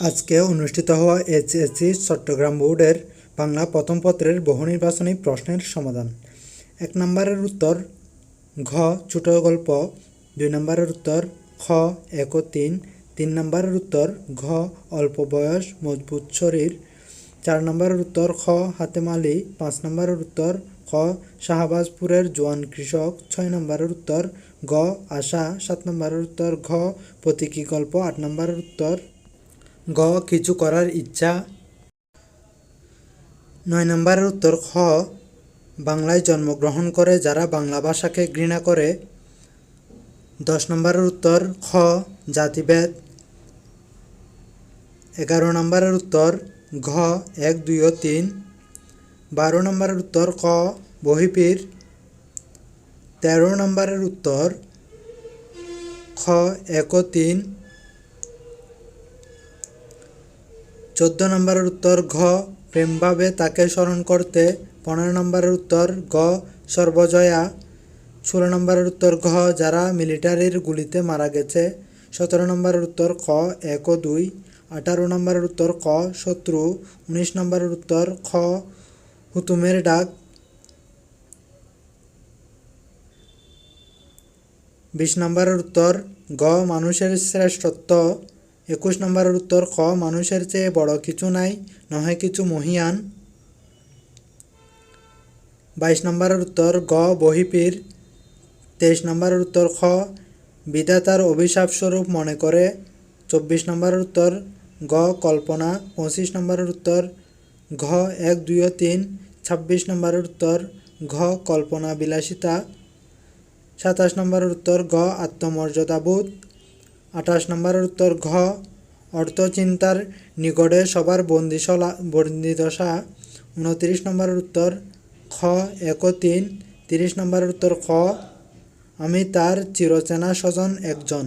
আজকে অনুষ্ঠিত হওয়া এইচএসসি চট্টগ্রাম বোর্ডের বাংলা প্রথম পত্রের বহু নির্বাচনী প্রশ্নের সমাধান। এক নম্বরের উত্তর, ঘ, ছোট গল্প। দুই নম্বরের উত্তর, খ, এক তিন। তিন নম্বরের উত্তর, ঘ, অল্প বয়স, মজবুত শরীর। চার নম্বরের উত্তর, খ হাতেমালি পাঁচ নম্বরের উত্তর, খ, শাহবাজপুরের জোয়ান কৃষক। ছয় নম্বরের উত্তর, গ, আশা। সাত নম্বরের উত্তর, ঘ, প্রতীকী গল্প। আট নম্বরের উত্তর গ কিছু করার ইচ্ছা। নয় নম্বরের উত্তর খ, বাংলায় জন্মগ্রহণ করে যারা বাংলা ভাষাকে ঘৃণা করে দশ নম্বরের উত্তর খ, জাতিভেদ। এগারো নম্বরের উত্তর ঘ, এক, দুই ও তিন। বারো নম্বরের উত্তর ক বহিপীর তেরো নম্বরের উত্তর খ, এক ও তিন। চোদ্দ নম্বরের উত্তর ঘ, প্রেমভাবে তাকে স্মরণ করতে। পনেরো নম্বরের উত্তর গ, সর্বজয়া। ষোলো নম্বরের উত্তর ঘ, যারা মিলিটারির গুলিতে মারা গেছে। সতেরো নম্বরের উত্তর ক এক ও দুই। আঠারো নম্বরের উত্তর ক, শত্রু। উনিশ নম্বরের উত্তর খ, হুতুমের ডাক। বিশ নম্বরের উত্তর গ, মানুষের শ্রেষ্ঠত্ব। একুশ নম্বরের উত্তর, খ, মানুষের চেয়ে বড় কিছু নাই, নহে কিছু মহিয়ান বাইশ নম্বরের উত্তর, গ, বহিপীর তেইশ নম্বরের উত্তর, খ, বিধাতার অভিশাপ স্বরূপ মনে করে চব্বিশ নম্বরের উত্তর, গ, কল্পনা পঁচিশ নম্বরের উত্তর, ঘ, এক, দুই তিন। ছাব্বিশ নম্বরের উত্তর, ঘ, কল্পনা বিলাসিতা সাতাশ নম্বরের উত্তর, গ, আত্মমর্যাদাবোধ আঠাশ নম্বরের উত্তর, ঘ অর্থচিন্তার নিকটে সবার বন্দিশলা, বন্দিদশা। উনত্রিশ নম্বরের উত্তর, খ, এক তিন। তিরিশ নম্বরের উত্তর, খ, আমি তার চিরচেনা স্বজন একজন।